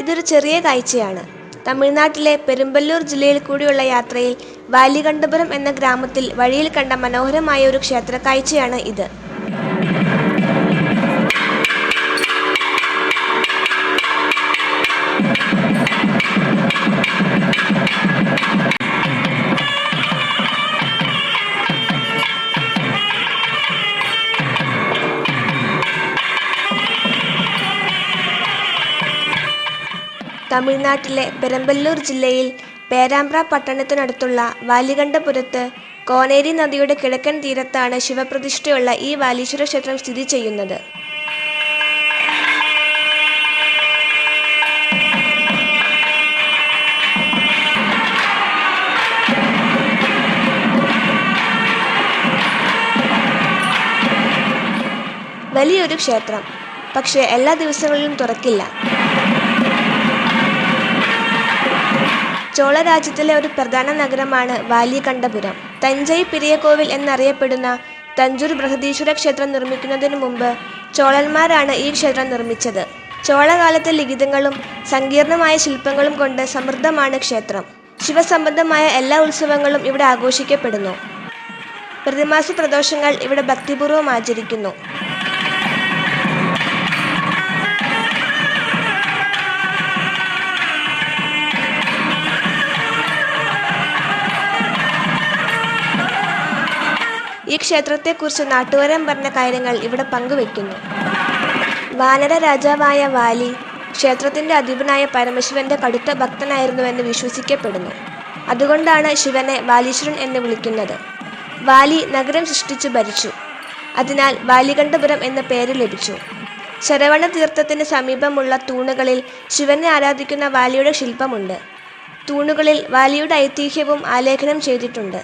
ഇതൊരു ചെറിയ കാഴ്ചയാണ്. തമിഴ്നാട്ടിലെ പെരുമ്പല്ലൂർ ജില്ലയിൽ കൂടിയുള്ള യാത്രയിൽ വാലികണ്ഠപുരം എന്ന ഗ്രാമത്തിൽ വഴിയിൽ കണ്ട മനോഹരമായ ഒരു ക്ഷേത്ര കാഴ്ചയാണ് ഇത്. തമിഴ്നാട്ടിലെ പെരമ്പല്ലൂർ ജില്ലയിൽ പേരാമ്പ്ര പട്ടണത്തിനടുത്തുള്ള വാലികണ്ഠപുരത്ത് കോനേരി നദിയുടെ കിഴക്കൻ തീരത്താണ് ശിവപ്രതിഷ്ഠയുള്ള ഈ വാലീശ്വര ക്ഷേത്രം സ്ഥിതി ചെയ്യുന്നത്. വലിയൊരു ക്ഷേത്രം പക്ഷേ എല്ലാ ദിവസങ്ങളിലും തുറക്കില്ല. ചോള രാജ്യത്തിലെ ഒരു പ്രധാന നഗരമാണ് വാലികണ്ഠപുരം തഞ്ചൈ പെരിയകോവിൽ എന്നറിയപ്പെടുന്ന തഞ്ചൂർ ബൃഹദീശ്വര ക്ഷേത്രം നിർമ്മിക്കുന്നതിനു മുമ്പ് ചോളന്മാരാണ് ഈ ക്ഷേത്രം നിർമ്മിച്ചത്. ചോളകാലത്തെ ലിഖിതങ്ങളും സങ്കീർണമായ ശില്പങ്ങളും കൊണ്ട് സമൃദ്ധമാണ് ക്ഷേത്രം. ശിവസംബന്ധമായ എല്ലാ ഉത്സവങ്ങളും ഇവിടെ ആഘോഷിക്കപ്പെടുന്നു. പ്രതിമാസ പ്രദോഷങ്ങൾ ഇവിടെ ഭക്തിപൂർവം ആചരിക്കുന്നു. ഈ ക്ഷേത്രത്തെക്കുറിച്ച് നാട്ടുകാരൻ പറഞ്ഞ കാര്യങ്ങൾ ഇവിടെ പങ്കുവെക്കുന്നു. വാനര രാജാവായ വാലി ക്ഷേത്രത്തിന്റെ അധിപനായ പരമശിവന്റെ കടുത്ത ഭക്തനായിരുന്നുവെന്ന് വിശ്വസിക്കപ്പെടുന്നു. അതുകൊണ്ടാണ് ശിവനെ വാലീശ്വരൻ എന്ന് വിളിക്കുന്നത്. വാലി നഗരം സൃഷ്ടിച്ചു ഭരിച്ചു. അതിനാൽ വാലികണ്ഠപുരം എന്ന പേര് ലഭിച്ചു. ശരവണ തീർത്ഥത്തിന് സമീപമുള്ള തൂണുകളിൽ ശിവനെ ആരാധിക്കുന്ന വാലിയുടെ ശില്പമുണ്ട്. തൂണുകളിൽ വാലിയുടെ ഐതിഹ്യവും ആലേഖനം ചെയ്തിട്ടുണ്ട്.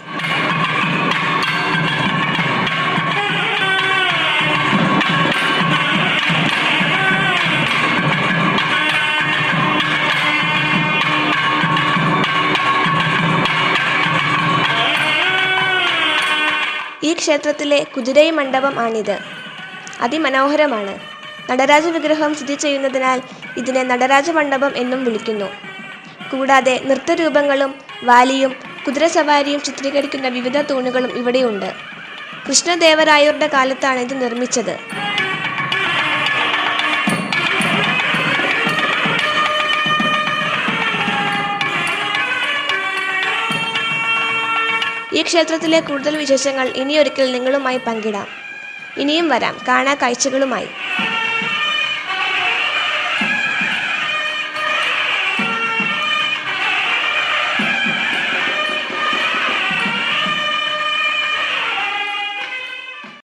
ഈ ക്ഷേത്രത്തിലെ കുതിരൈ മണ്ഡപം ആണിത്. അതിമനോഹരമാണ്. നടരാജ വിഗ്രഹം സ്ഥിതി ചെയ്യുന്നതിനാൽ ഇതിനെ നടരാജ മണ്ഡപം എന്നും വിളിക്കുന്നു. കൂടാതെ നൃത്തരൂപങ്ങളും വാലിയും കുതിരസവാരിയും ചിത്രീകരിക്കുന്ന വിവിധ തൂണുകളും ഇവിടെയുണ്ട്. കൃഷ്ണദേവരായരുടെ കാലത്താണ് ഇത് നിർമ്മിച്ചത്. ഈ ക്ഷേത്രത്തിലെ കൂടുതൽ വിശേഷങ്ങൾ ഇനിയൊരിക്കൽ നിങ്ങളുമായി പങ്കിടാം. ഇനിയും വരാം. കാണാ കാഴ്ചകളുമായി.